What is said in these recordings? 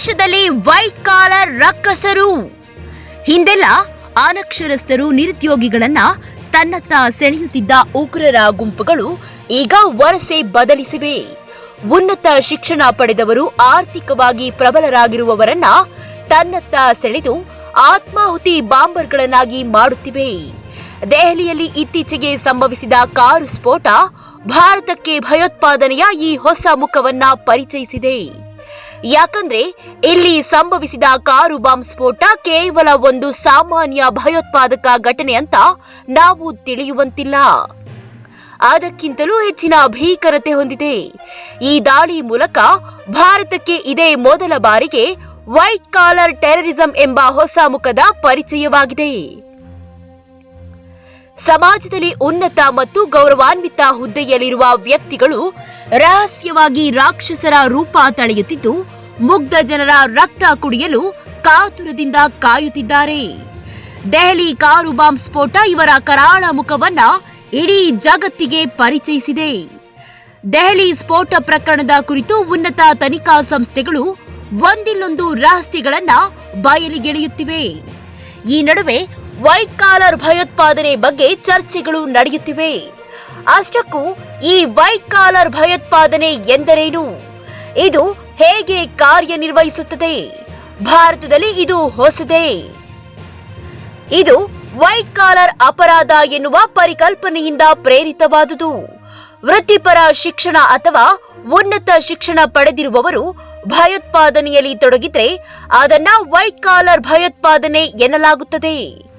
ದೇಶದಲ್ಲಿ white collar ರಕ್ಕಸರು. ಹಿಂದೆಲ್ಲ ಅನಕ್ಷರಸ್ಥರು, ನಿರುದ್ಯೋಗಿಗಳನ್ನ ತನ್ನತ್ತ ಸೆಳೆಯುತ್ತಿದ್ದ ಉಗ್ರರ ಗುಂಪುಗಳು ಈಗ ವರಸೆ ಬದಲಿಸಿವೆ. ಉನ್ನತ ಶಿಕ್ಷಣ ಪಡೆದವರು ಆರ್ಥಿಕವಾಗಿ ಪ್ರಬಲರಾಗಿರುವವರನ್ನ ತನ್ನತ್ತ ಸೆಳೆದು ಆತ್ಮಾಹುತಿ ಬಾಂಬರ್ಗಳನ್ನಾಗಿ ಮಾಡುತ್ತಿವೆ. ದೆಹಲಿಯಲ್ಲಿ ಇತ್ತೀಚೆಗೆ ಸಂಭವಿಸಿದ ಕಾರು ಸ್ಫೋಟ ಭಾರತಕ್ಕೆ ಭಯೋತ್ಪಾದನೆಯ ಈ ಹೊಸ ಮುಖವನ್ನ ಪರಿಚಯಿಸಿದೆ. ಯಾಕಂದ್ರೆ ಇಲ್ಲಿ ಸಂಭವಿಸಿದ ಕಾರು ಬಾಂಬ್ ಸ್ಫೋಟ ಕೇವಲ ಒಂದು ಸಾಮಾನ್ಯ ಭಯೋತ್ಪಾದಕ ಘಟನೆ ಅಂತ ನಾವು ತಿಳಿಯುವಂತಿಲ್ಲ. ಅದಕ್ಕಿಂತಲೂ ಹೆಚ್ಚಿನ ಭೀಕರತೆ ಹೊಂದಿದೆ. ಈ ದಾಳಿ ಮೂಲಕ ಭಾರತಕ್ಕೆ ಇದೇ ಮೊದಲ ಬಾರಿಗೆ ವೈಟ್ ಕಾಲರ್ ಟೆರರಿಸಂ ಎಂಬ ಹೊಸ ಮುಖದ ಪರಿಚಯವಾಗಿದೆ. ಸಮಾಜದಲ್ಲಿ ಉನ್ನತ ಮತ್ತು ಗೌರವಾನ್ವಿತ ಹುದ್ದೆಯಲ್ಲಿರುವ ವ್ಯಕ್ತಿಗಳು ರಹಸ್ಯವಾಗಿ ರಾಕ್ಷಸರ ರೂಪ ತಳೆಯುತ್ತಿದ್ದು, ಮುಗ್ಧ ಜನರ ರಕ್ತ ಕುಡಿಯಲು ಕಾತುರದಿಂದ ಕಾಯುತ್ತಿದ್ದಾರೆ. ದೆಹಲಿ ಕಾರು ಬಾಂಬ್ ಸ್ಫೋಟ ಇವರ ಕರಾಳ ಮುಖವನ್ನ ಇಡೀ ಜಗತ್ತಿಗೆ ಪರಿಚಯಿಸಿದೆ. ದೆಹಲಿ ಸ್ಫೋಟ ಪ್ರಕರಣದ ಕುರಿತು ಉನ್ನತ ತನಿಖಾ ಸಂಸ್ಥೆಗಳು ಒಂದಿಲ್ಲೊಂದು ರಹಸ್ಯಗಳನ್ನ ಬಯಲಿಗೆಳೆಯುತ್ತಿವೆ. ಈ ನಡುವೆ ವೈಟ್ ಕಾಲರ್ ಭಯೋತ್ಪಾದನೆ ಬಗ್ಗೆ ಚರ್ಚೆಗಳು ನಡೆಯುತ್ತಿವೆ. ಅಷ್ಟಕ್ಕೂ ಈ ವೈಟ್ ಕಾಲರ್ ಭಯೋತ್ಪಾದನೆ ಎಂದರೇನು? ಇದು ಹೇಗೆ ಕಾರ್ಯನಿರ್ವಹಿಸುತ್ತದೆ? ಭಾರತದಲ್ಲಿ ಇದು ಹೊಸದೇ. ಇದು ವೈಟ್ ಕಾಲರ್ ಅಪರಾಧ ಎನ್ನುವ ಪರಿಕಲ್ಪನೆಯಿಂದ ಪ್ರೇರಿತವಾದುದು. ವೃತ್ತಿಪರ ಶಿಕ್ಷಣ ಅಥವಾ ಉನ್ನತ ಶಿಕ್ಷಣ ಪಡೆದಿರುವವರು ಭಯೋತ್ಪಾದನೆಯಲ್ಲಿ ತೊಡಗಿದ್ರೆ ಅದನ್ನ ವೈಟ್ ಕಾಲರ್ ಭಯೋತ್ಪಾದನೆ ಎನ್ನಲಾಗುತ್ತದೆ.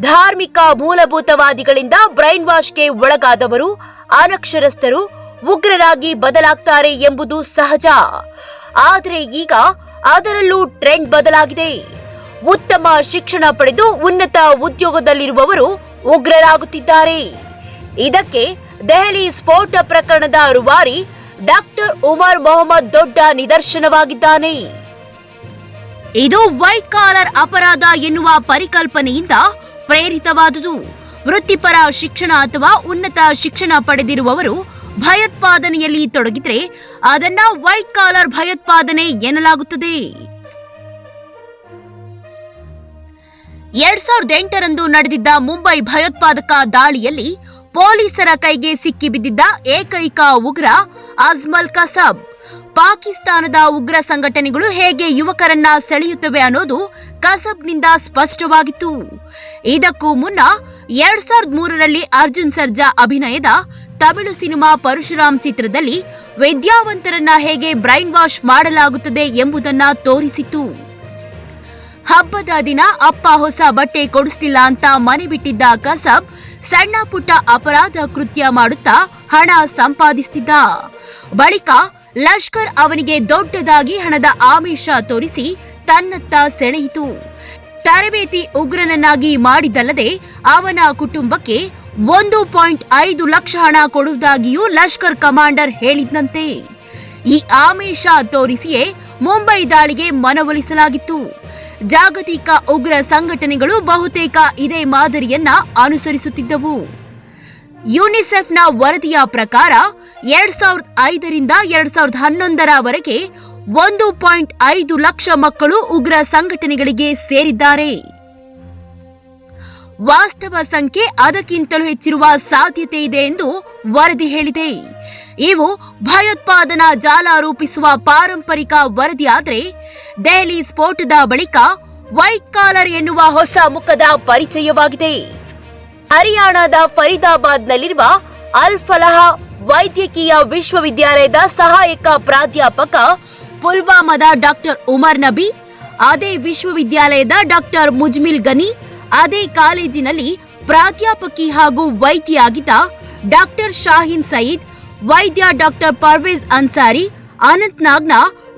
ಧಾರ್ಮಿಕ ಮೂಲಭೂತವಾದಿಗಳಿಂದ ಬ್ರೈನ್ ವಾಶ್ಗೆ ಒಳಗಾದವರು, ಅನಕ್ಷರಸ್ಥರು, ಉಗ್ರರಾಗಿ ಬದಲಾಗ್ತಾರೆ ಎಂಬುದು ಸಹಜ. ಆದರೆ ಈಗ ಅದರಲ್ಲೂ ಟ್ರೆಂಡ್ ಬದಲಾಗಿದೆ. ಉತ್ತಮ ಶಿಕ್ಷಣ ಪಡೆದು ಉನ್ನತ ಉದ್ಯೋಗದಲ್ಲಿರುವವರು ಉಗ್ರರಾಗುತ್ತಿದ್ದಾರೆ. ಇದಕ್ಕೆ ದೆಹಲಿ ಸ್ಫೋಟ ಪ್ರಕರಣದ ರೂವಾರಿ ಡಾಕ್ಟರ್ ಉಮರ್ ಮೊಹಮ್ಮದ್ ದೊಡ್ಡ ನಿದರ್ಶನವಾಗಿದ್ದಾನೆ. ಇದು ವೈಟ್ ಕಾಲರ್ ಅಪರಾಧ ಎನ್ನುವ ಪರಿಕಲ್ಪನೆಯಿಂದ ಪ್ರೇರಿತವಾದುದು. ವೃತ್ತಿಪರ ಶಿಕ್ಷಣ ಅಥವಾ ಉನ್ನತ ಶಿಕ್ಷಣ ಪಡೆದಿರುವವರು ಭಯೋತ್ಪಾದನೆಯಲ್ಲಿ ತೊಡಗಿದ್ರೆ ಅದನ್ನ ವೈಟ್ ಕಾಲರ್ ಭಯೋತ್ಪಾದನೆ ಎನ್ನಲಾಗುತ್ತದೆ. ಎರಡ್ ಸಾವಿರದ ಎಂಟರಂದು ನಡೆದಿದ್ದ ಮುಂಬೈ ಭಯೋತ್ಪಾದಕ ದಾಳಿಯಲ್ಲಿ ಪೊಲೀಸರ ಕೈಗೆ ಸಿಕ್ಕಿಬಿದ್ದಿದ್ದ ಏಕೈಕ ಉಗ್ರ ಅಜ್ಮಲ್ ಕಸಬ್. ಪಾಕಿಸ್ತಾನದ ಉಗ್ರ ಸಂಘಟನೆಗಳು ಹೇಗೆ ಯುವಕರನ್ನ ಸೆಳೆಯುತ್ತವೆ ಅನ್ನೋದು ಕಸಬ್ನಿಂದ ಸ್ಪಷ್ಟವಾಗಿತ್ತು. ಇದಕ್ಕೂ ಮುನ್ನ ಎರಡ್ ಸಾವಿರದ ಮೂರರಲ್ಲಿ ಅರ್ಜುನ್ ಸರ್ಜಾ ಅಭಿನಯದ ತಮಿಳು ಸಿನಿಮಾ ಪರಶುರಾಮ್ ಚಿತ್ರದಲ್ಲಿ ವಿದ್ಯಾವಂತರನ್ನ ಹೇಗೆ ಬ್ರೈನ್ ವಾಶ್ ಮಾಡಲಾಗುತ್ತದೆ ಎಂಬುದನ್ನ ತೋರಿಸಿತು ಹಬ್ಬದ ದಿನ ಅಪ್ಪ ಹೊಸ ಬಟ್ಟೆ ಕೊಡಿಸ್ತಿಲ್ಲ ಅಂತ ಮನೆ ಬಿಟ್ಟಿದ್ದ ಕಸಬ್ ಸಣ್ಣ ಪುಟ್ಟ ಅಪರಾಧ ಕೃತ್ಯ ಮಾಡುತ್ತಾ ಹಣ ಸಂಪಾದಿಸುತ್ತಿದ್ದ ಬಳಿಕ ಲಷ್ಕರ್ ಅವನಿಗೆ ದೊಡ್ಡದಾಗಿ ಹಣದ ಆಮಿಷ ತೋರಿಸಿ ತನ್ನತ್ತ ಸೆಳೆಯಿತು. ತರಬೇತಿ ಉಗ್ರನನ್ನಾಗಿ ಮಾಡಿದ್ದಲ್ಲದೆ ಅವನ ಕುಟುಂಬಕ್ಕೆ ಒಂದು ಪಾಯಿಂಟ್ ಐದು ಲಕ್ಷ ಹಣ ಕೊಡುವುದಾಗಿಯೂ ಲಷ್ಕರ್ ಕಮಾಂಡರ್ ಹೇಳಿದ್ದಂತೆ ಈ ಆಮಿಷ ತೋರಿಸಿಯೇ ಮುಂಬೈ ದಾಳಿಗೆ ಮನವೊಲಿಸಲಾಗಿತ್ತು. ಜಾಗತಿಕ ಉಗ್ರ ಸಂಘಟನೆಗಳು ಬಹುತೇಕ ಇದೇ ಮಾದರಿಯನ್ನ ಅನುಸರಿಸುತ್ತಿದ್ದವು. ಯುನಿಸೆಫ್ನ ವರದಿಯ ಪ್ರಕಾರ ಎರಡ್ ಸಾವಿರದ ಐದರಿಂದ ಎರಡ್ ಸಾವಿರದ ಹನ್ನೊಂದರವರೆಗೆ ಒಂದು ಪಾಯಿಂಟ್ ಐದು ಲಕ್ಷ ಮಕ್ಕಳು ಉಗ್ರ ಸಂಘಟನೆಗಳಿಗೆ ಸೇರಿದ್ದಾರೆ. ವಾಸ್ತವ ಸಂಖ್ಯೆ ಅದಕ್ಕಿಂತಲೂ ಹೆಚ್ಚಿರುವ ಸಾಧ್ಯತೆ ಇದೆ ಎಂದು ವರದಿ ಹೇಳಿದೆ. ಇವು ಭಯೋತ್ಪಾದನಾ ಜಾಲ ರೂಪಿಸುವ ಪಾರಂಪರಿಕ ವರದಿಯಾದರೆ ದೆಹಲಿ ಸ್ಫೋಟದ ಬಳಿಕ ವೈಟ್ ಕಾಲರ್ ಎನ್ನುವ ಹೊಸ ಮುಖದ ಪರಿಚಯವಾಗಿದೆ. ಹರಿಯಾಣದ ಫರೀದಾಬಾದ್ನಲ್ಲಿರುವ ಅಲ್ ಫಲಹ ವೈದ್ಯಕೀಯ ವಿಶ್ವವಿದ್ಯಾಲಯದ ಸಹಾಯಕ ಪ್ರಾಧ್ಯಾಪಕ ಪುಲ್ವಾಮಾದ ಡಾಕ್ಟರ್ ಉಮರ್ ನಬಿ, ಅದೇ ವಿಶ್ವವಿದ್ಯಾಲಯದ ಡಾಕ್ಟರ್ ಮುಜ್ಮಿಲ್ ಗನಿ, ಅದೇ ಕಾಲೇಜಿನಲ್ಲಿ ಪ್ರಾಧ್ಯಾಪಕಿ ಹಾಗೂ ವೈದ್ಯ ಆಗಿದ್ದ ಡಾಕ್ಟರ್ ಶಾಹೀನ್ ಸಯೀದ್, ವೈದ್ಯ ಡಾಕ್ಟರ್ ಪರ್ವೇಜ್ ಅನ್ಸಾರಿ ಅನಂತ್ನಾಗ್ನ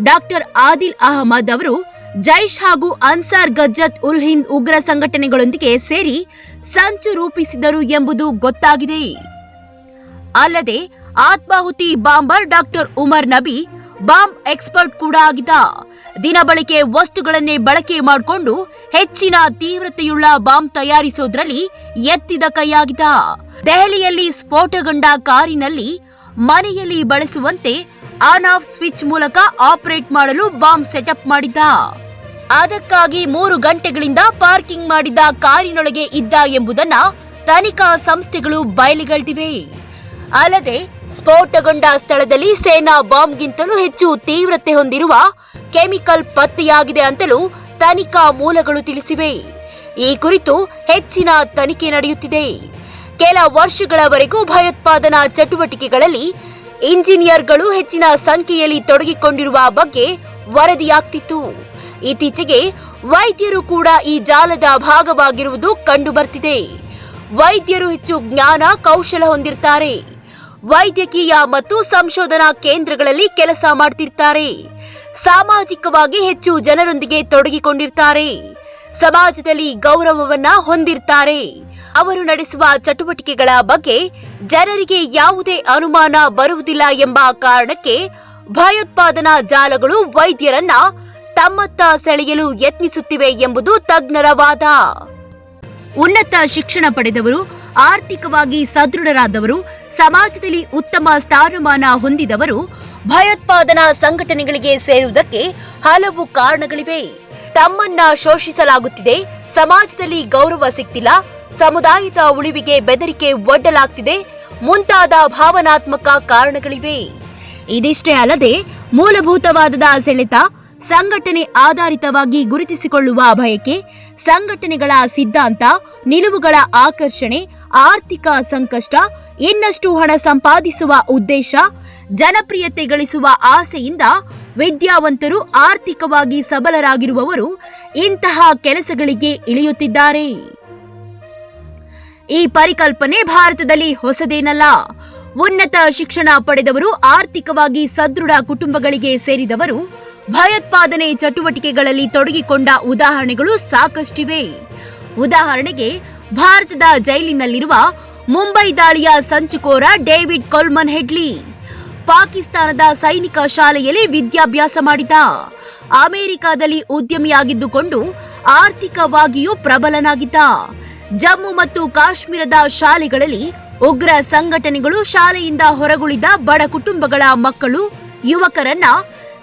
ಡಾಕ್ಟರ್ ಆದಿಲ್ ಅಹಮದ್ ಅವರು, ಜೈಷ್ ಹಾಗೂ ಅನ್ಸಾರ್ ಗಜ್ಜತ್ ಉಲ್ ಹಿಂದ್ ಉಗ್ರ ಸಂಘಟನೆಗಳೊಂದಿಗೆ ಸೇರಿ ಸಂಚು ರೂಪಿಸಿದರು ಎಂಬುದು ಗೊತ್ತಾಗಿದೆ. ಅಲ್ಲದೆ ಆತ್ಮಾಹುತಿ bomber doctor Umar Nabi bomb expert ಕೂಡ ಆಗಿದ್ದ. ದಿನಬಳಕೆ ವಸ್ತುಗಳನ್ನೇ ಬಳಕೆ ಮಾಡಿಕೊಂಡು ಹೆಚ್ಚಿನ ತೀವ್ರತೆಯುಳ್ಳ ಬಾಂಬ್ ತಯಾರಿಸೋದ್ರಲ್ಲಿ ಎತ್ತಿದ ಕೈಯಾಗಿದ್ದ. ದೆಹಲಿಯಲ್ಲಿ ಸ್ಫೋಟಗೊಂಡ ಕಾರಿನಲ್ಲಿ ಮನೆಯಲ್ಲಿ ಬಳಸುವಂತೆ ಆನ್ ಆಫ್ ಸ್ವಿಚ್ ಮೂಲಕ ಆಪರೇಟ್ ಮಾಡಲು ಬಾಂಬ್ ಸೆಟಪ್ ಮಾಡಿದ್ದ. ಅದಕ್ಕಾಗಿ ಮೂರು ಗಂಟೆಗಳಿಂದ ಪಾರ್ಕಿಂಗ್ ಮಾಡಿದ್ದ ಕಾರಿನೊಳಗೆ ಇದ್ದ ಎಂಬುದನ್ನ ತನಿಖಾ ಸಂಸ್ಥೆಗಳು ಬಯಲಿಗೆಳೆದಿವೆ. ಅಲ್ಲದೆ ಸ್ಫೋಟಗೊಂಡ ಸ್ಥಳದಲ್ಲಿ ಸೇನಾ ಬಾಂಬ್ಗಿಂತಲೂ ಹೆಚ್ಚು ತೀವ್ರತೆ ಹೊಂದಿರುವ ಕೆಮಿಕಲ್ ಪತ್ತೆಯಾಗಿದೆ ಅಂತಲೂ ತನಿಖಾ ಮೂಲಗಳು ತಿಳಿಸಿವೆ. ಈ ಕುರಿತು ಹೆಚ್ಚಿನ ತನಿಖೆ ನಡೆಯುತ್ತಿದೆ. ಕೆಲ ವರ್ಷಗಳವರೆಗೂ ಭಯೋತ್ಪಾದನಾ ಚಟುವಟಿಕೆಗಳಲ್ಲಿ ಇಂಜಿನಿಯರ್ಗಳು ಹೆಚ್ಚಿನ ಸಂಖ್ಯೆಯಲ್ಲಿ ತೊಡಗಿಕೊಂಡಿರುವ ಬಗ್ಗೆ ವರದಿಯಾಗ್ತಿತ್ತು. ಇತ್ತೀಚೆಗೆ ವೈದ್ಯರು ಕೂಡ ಈ ಜಾಲದ ಭಾಗವಾಗಿರುವುದು ಕಂಡುಬರ್ತಿದೆ. ವೈದ್ಯರು ಹೆಚ್ಚು ಜ್ಞಾನ, ಕೌಶಲ ಹೊಂದಿರ್ತಾರೆ. ವೈದ್ಯಕೀಯ ಮತ್ತು ಸಂಶೋಧನಾ ಕೇಂದ್ರಗಳಲ್ಲಿ ಕೆಲಸ ಮಾಡ್ತಿರ್ತಾರೆ. ಸಾಮಾಜಿಕವಾಗಿ ಹೆಚ್ಚು ಜನರೊಂದಿಗೆ ತೊಡಗಿಕೊಂಡಿರ್ತಾರೆ. ಸಮಾಜದಲ್ಲಿ ಗೌರವವನ್ನ ಹೊಂದಿರ್ತಾರೆ. ಅವರು ನಡೆಸುವ ಚಟುವಟಿಕೆಗಳ ಬಗ್ಗೆ ಜನರಿಗೆ ಯಾವುದೇ ಅನುಮಾನ ಬರುವುದಿಲ್ಲ ಎಂಬ ಕಾರಣಕ್ಕೆ ಭಯೋತ್ಪಾದನಾ ಜಾಲಗಳು ವೈದ್ಯರನ್ನ ತಮ್ಮತ್ತ ಸೆಳೆಯಲು ಯತ್ನಿಸುತ್ತಿವೆ ಎಂಬುದು ತಜ್ಞರ ವಾದ. ಉನ್ನತ ಶಿಕ್ಷಣ ಪಡೆದವರು ಆರ್ಥಿಕವಾಗಿ ಸದೃಢರಾದವರು, ಸಮಾಜದಲ್ಲಿ ಉತ್ತಮ ಸ್ಥಾನಮಾನ ಹೊಂದಿದವರು, ಭಯೋತ್ಪಾದನಾ ಸಂಘಟನೆಗಳಿಗೆ ಸೇರುವುದಕ್ಕೆ ಹಲವು ಕಾರಣಗಳಿವೆ. ತಮ್ಮನ್ನ ಶೋಷಿಸಲಾಗುತ್ತಿದೆ, ಸಮಾಜದಲ್ಲಿ ಗೌರವ ಸಿಕ್ತಿಲ್ಲ, ಸಮುದಾಯದ ಉಳಿವಿಗೆ ಬೆದರಿಕೆ ಒಡ್ಡಲಾಗ್ತಿದೆ, ಮುಂತಾದ ಭಾವನಾತ್ಮಕ ಕಾರಣಗಳಿವೆ. ಇದಿಷ್ಟೇ ಅಲ್ಲದೆ, ಮೂಲಭೂತವಾದದ ಸೆಳೆತ, ಸಂಘಟನೆ ಆಧಾರಿತವಾಗಿ ಗುರುತಿಸಿಕೊಳ್ಳುವ ಬಯಕೆ ಸಂಘಟನೆಗಳ ಸಿದ್ಧಾಂತ, ನಿಲುವುಗಳ ಆಕರ್ಷಣೆ ಆರ್ಥಿಕ ಸಂಕಷ್ಟ, ಇನ್ನಷ್ಟು ಹಣ ಸಂಪಾದಿಸುವ ಉದ್ದೇಶ, ಜನಪ್ರಿಯತೆ ಗಳಿಸುವ ಆಸೆಯಿಂದ ವಿದ್ಯಾವಂತರು ಆರ್ಥಿಕವಾಗಿ ಸಬಲರಾಗಿರುವವರು ಇಂತಹ ಕೆಲಸಗಳಿಗೆ ಇಳಿಯುತ್ತಿದ್ದಾರೆ. ಈ ಪರಿಕಲ್ಪನೆ ಭಾರತದಲ್ಲಿ ಹೊಸದೇನಲ್ಲ. ಉನ್ನತ ಶಿಕ್ಷಣ ಪಡೆದವರು ಆರ್ಥಿಕವಾಗಿ ಸದೃಢ ಕುಟುಂಬಗಳಿಗೆ ಸೇರಿದವರು ಭಯೋತ್ಪಾದನೆ ಚಟುವಟಿಕೆಗಳಲ್ಲಿ ತೊಡಗಿಕೊಂಡ ಉದಾಹರಣೆಗಳು ಸಾಕಷ್ಟಿವೆ. ಉದಾಹರಣೆಗೆ ಭಾರತದ ಜೈಲಿನಲ್ಲಿರುವ ಮುಂಬೈ ದಾಳಿಯ ಸಂಚುಕೋರ ಡೇವಿಡ್ ಕೊಲ್ಮನ್ ಹೆಡ್ಲಿ. ಪಾಕಿಸ್ತಾನದ ಸೈನಿಕ ಶಾಲೆಯಲ್ಲಿ ವಿದ್ಯಾಭ್ಯಾಸ ಮಾಡಿದ. ಅಮೆರಿಕದಲ್ಲಿ ಉದ್ಯಮಿಯಾಗಿದ್ದುಕೊಂಡು ಆರ್ಥಿಕವಾಗಿಯೂ ಪ್ರಬಲನಾಗಿದ್ದ. ಜಮ್ಮು ಮತ್ತು ಕಾಶ್ಮೀರದ ಶಾಲೆಗಳಲ್ಲಿ ಉಗ್ರ ಸಂಘಟನೆಗಳು ಶಾಲೆಯಿಂದ ಹೊರಗುಳಿದ ಬಡ ಕುಟುಂಬಗಳ ಮಕ್ಕಳು, ಯುವಕರನ್ನ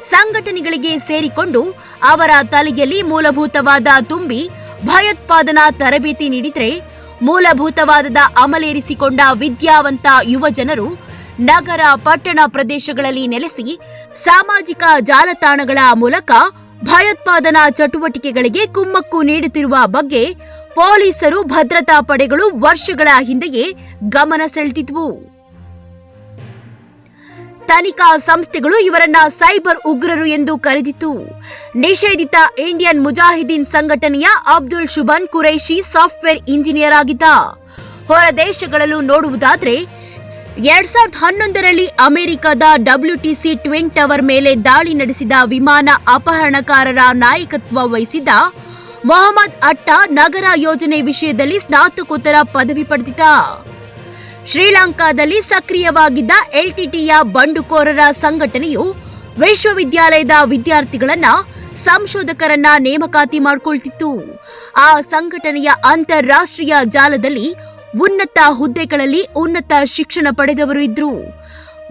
ಸಂಘಟನೆಗಳಿಗೆ ಸೇರಿಕೊಂಡು ಅವರ ತಲೆಯಲ್ಲಿ ಮೂಲಭೂತವಾದ ತುಂಬಿ ಭಯೋತ್ಪಾದನಾ ತರಬೇತಿ ನೀಡಿದ್ರೆ ಮೂಲಭೂತವಾದದ ಅಮಲೇರಿಸಿಕೊಂಡ ವಿದ್ಯಾವಂತ ಯುವ ಜನರು ನಗರ, ಪಟ್ಟಣ ಪ್ರದೇಶಗಳಲ್ಲಿ ನೆಲೆಸಿ ಸಾಮಾಜಿಕ ಜಾಲತಾಣಗಳ ಮೂಲಕ ಭಯೋತ್ಪಾದನಾ ಚಟುವಟಿಕೆಗಳಿಗೆ ಕುಮ್ಮಕ್ಕು ನೀಡುತ್ತಿರುವ ಬಗ್ಗೆ ಪೊಲೀಸರು ಭದ್ರತಾ ಪಡೆಗಳು ವರ್ಷಗಳ ಹಿಂದೆಯೇ ಗಮನ ಸೆಳೆದಿದ್ವು. ತನಿಖಾ ಸಂಸ್ಥೆಗಳು ಇವರನ್ನ ಸೈಬರ್ ಉಗ್ರರು ಎಂದು ಕರೆದಿತ್ತು. ನಿಷೇಧಿತ ಇಂಡಿಯನ್ ಮುಜಾಹಿದ್ದೀನ್ ಸಂಘಟನೆಯ ಅಬ್ದುಲ್ ಶುಭನ್ ಕುರೈಶಿ ಸಾಫ್ಟ್ವೇರ್ ಇಂಜಿನಿಯರ್ ಆಗಿದ್ದ. ಹೊರ ದೇಶಗಳಲ್ಲೂ ನೋಡುವುದಾದ್ರೆ, ಎರಡ್ ಸಾವಿರದ ಹನ್ನೊಂದರಲ್ಲಿ ಅಮೆರಿಕದ ಡಬ್ಲ್ಯೂಟಿಸಿ ಟ್ವಿನ್ ಟವರ್ ಮೇಲೆ ದಾಳಿ ನಡೆಸಿದ ವಿಮಾನ ಅಪಹರಣಕಾರರ ನಾಯಕತ್ವ ವಹಿಸಿದ್ದ ಮೊಹಮ್ಮದ್ ಅಟ್ಟ ನಗರ ಯೋಜನೆ ವಿಷಯದಲ್ಲಿ ಸ್ನಾತಕೋತ್ತರ ಪದವಿ ಪಡೆದಿದ್ದ. ಶ್ರೀಲಂಕಾದಲ್ಲಿ ಸಕ್ರಿಯವಾಗಿದ್ದ ಎಲ್ಟಿಟಿಯ ಬಂಡುಕೋರರ ಸಂಘಟನೆಯು ವಿಶ್ವವಿದ್ಯಾಲಯದ ವಿದ್ಯಾರ್ಥಿಗಳನ್ನ ಸಂಶೋಧಕರನ್ನ ನೇಮಕಾತಿ ಮಾಡಿಕೊಳ್ತಿತ್ತು. ಆ ಸಂಘಟನೆಯ ಅಂತಾರಾಷ್ಟ್ರೀಯ ಜಾಲದಲ್ಲಿ ಉನ್ನತ ಹುದ್ದೆಗಳಲ್ಲಿ ಉನ್ನತ ಶಿಕ್ಷಣ ಪಡೆದವರು ಇದ್ರು.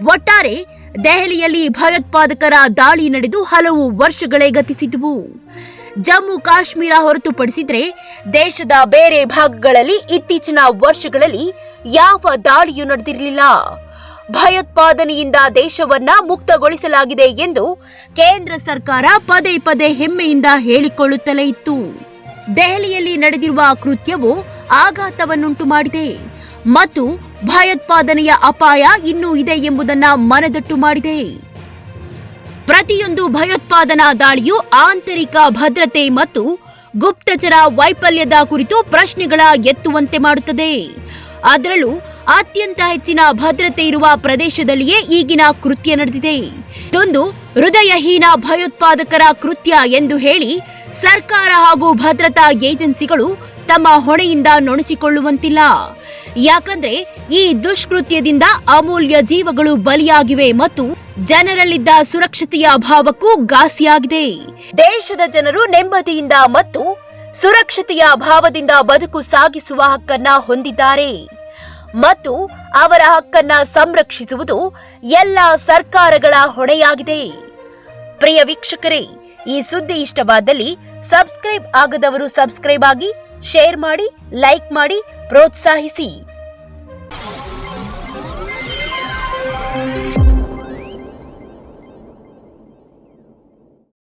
ಒಟ್ಟಾರೆ ದೆಹಲಿಯಲ್ಲಿ ಭಯೋತ್ಪಾದಕರ ದಾಳಿ ನಡೆದು ಹಲವು ವರ್ಷಗಳೇ ಗತಿಸಿದ್ವು. ಜಮ್ಮು ಕಾಶ್ಮೀರ ಹೊರತುಪಡಿಸಿದರೆ ದೇಶದ ಬೇರೆ ಭಾಗಗಳಲ್ಲಿ ಇತ್ತೀಚಿನ ವರ್ಷಗಳಲ್ಲಿ ಯಾವ ದಾಳಿಯೂ ನಡೆದಿರಲಿಲ್ಲ. ಭಯೋತ್ಪಾದನೆಯಿಂದ ದೇಶವನ್ನ ಮುಕ್ತಗೊಳಿಸಲಾಗಿದೆ ಎಂದು ಕೇಂದ್ರ ಸರ್ಕಾರ ಪದೇ ಪದೇ ಹೆಮ್ಮೆಯಿಂದ ಹೇಳಿಕೊಳ್ಳುತ್ತಲೇ ಇತ್ತು. ದೆಹಲಿಯಲ್ಲಿ ನಡೆದಿರುವ ಕೃತ್ಯವು ಆಘಾತವನ್ನುಂಟು ಮಾಡಿದೆ. ಮತ್ತು ಭಯೋತ್ಪಾದನೆಯ ಅಪಾಯ ಇನ್ನೂ ಇದೆ ಎಂಬುದನ್ನು ಮನದಟ್ಟು ಮಾಡಿದೆ. ಪ್ರತಿಯೊಂದು ಭಯೋತ್ಪಾದನಾ ದಾಳಿಯು ಆಂತರಿಕ ಭದ್ರತೆ ಮತ್ತು ಗುಪ್ತಚರ ವೈಫಲ್ಯದ ಕುರಿತು ಪ್ರಶ್ನೆಗಳ ಎತ್ತುವಂತೆ ಮಾಡುತ್ತದೆ. ಅದರಲ್ಲೂ ಅತ್ಯಂತ ಹೆಚ್ಚಿನ ಭದ್ರತೆ ಇರುವ ಪ್ರದೇಶದಲ್ಲಿಯೇ ಈಗಿನ ಕೃತ್ಯ ನಡೆದಿದೆ. ಇದೊಂದು ಹೃದಯಹೀನ ಭಯೋತ್ಪಾದಕರ ಕೃತ್ಯ ಎಂದು ಹೇಳಿ ಸರ್ಕಾರ ಹಾಗೂ ಭದ್ರತಾ ಏಜೆನ್ಸಿಗಳು ತಮ್ಮ ಹೊಣೆಯಿಂದ ನೊಣಚಿಕೊಳ್ಳುವಂತಿಲ್ಲ. ಯಾಕಂದ್ರೆ ಈ ದುಷ್ಕೃತ್ಯದಿಂದ ಅಮೂಲ್ಯ ಜೀವಗಳು ಬಲಿಯಾಗಿವೆ ಮತ್ತು ಜನರಲ್ಲಿದ್ದ ಸುರಕ್ಷತೆಯ ಅಭಾವಕ್ಕೂ ಘಾಸಿಯಾಗಿದೆ. ದೇಶದ ಜನರು ನೆಮ್ಮದಿಯಿಂದ ಮತ್ತು ಸುರಕ್ಷತೆಯ ಅಭಾವದಿಂದ ಬದುಕು ಸಾಗಿಸುವ ಹಕ್ಕನ್ನ ಹೊಂದಿದ್ದಾರೆ. ಮತ್ತು ಅವರ ಹಕ್ಕನ್ನ ಸಂರಕ್ಷಿಸುವುದು ಎಲ್ಲ ಸರ್ಕಾರಗಳ ಹೊಣೆಯಾಗಿದೆ. ಪ್ರಿಯ ವೀಕ್ಷಕರೇ, ಈ ಸುದ್ದಿ ಇಷ್ಟವಾದಲ್ಲಿ ಸಬ್ಸ್ಕ್ರೈಬ್ ಆಗದವರು ಸಬ್ಸ್ಕ್ರೈಬ್ ಆಗಿ, ಶೇರ್ ಮಾಡಿ, ಲೈಕ್ ಮಾಡಿ ಪ್ರೋತ್ಸಾಹಿಸಿ